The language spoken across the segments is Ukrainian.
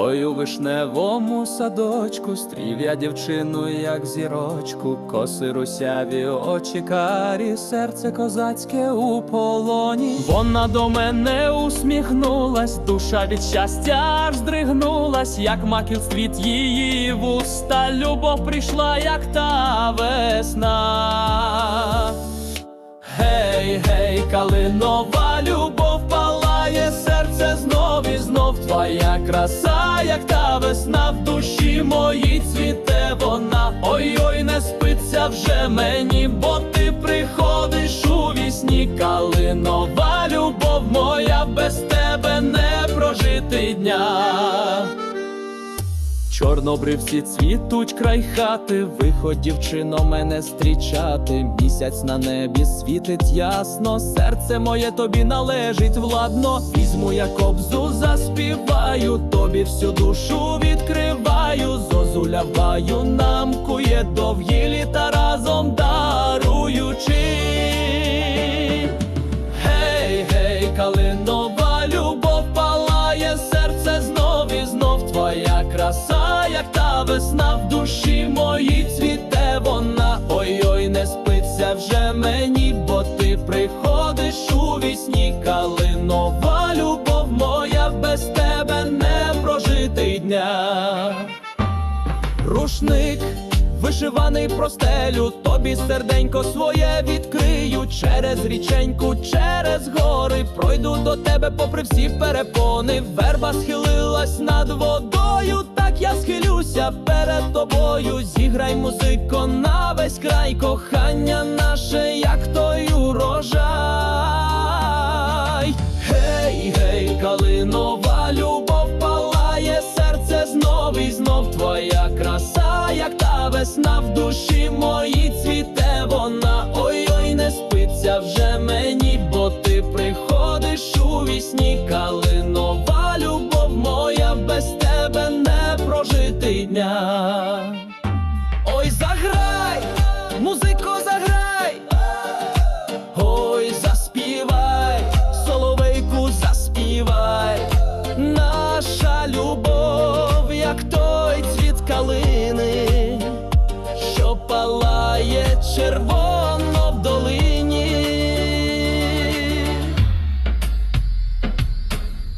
Ой, у вишневому садочку стрів я дівчину, як зірочку, коси русяві, очі карі, серце козацьке у полоні. Вона до мене усміхнулась, душа від щастя аж здригнулась, як маків цвіт її вуста. Любов прийшла, як та весна. Гей, гей, калинова твоя краса, як та весна в душі моїй цвіте вона. Ой-ой, не спиться вже мені, бо ти приходиш у вісні, калинова любов моя, без тебе не прожити дня. Чорнобривці цвітуть край хати, виходь, дівчино, мене зустрічати. Місяць на небі світить ясно, серце моє тобі належить владно. Візьму я кобзу, заспіваю, тобі всю душу відкриваю, зозуляваю нам кує довгі літа дня. Рушник вишиваний про стелю, тобі серденько своє відкрию через річеньку, через гори. Пройду до тебе попри всі перепони. Верба схилилась над водою, так я схилюся перед тобою. Зіграй музико на весь край, кохання наше, як той весна в душі червоно в долині.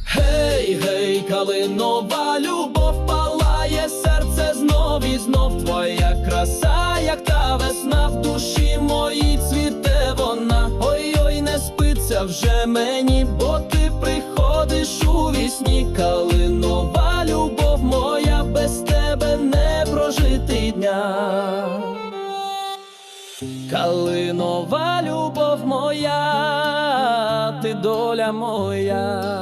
Гей, гей, калинова любов палає, серце знов і знов твоя краса, як та весна в душі моїй цвіте вона. Ой-ой, не спиться вже мені, бо ти Калинова любов моя, ти доля моя.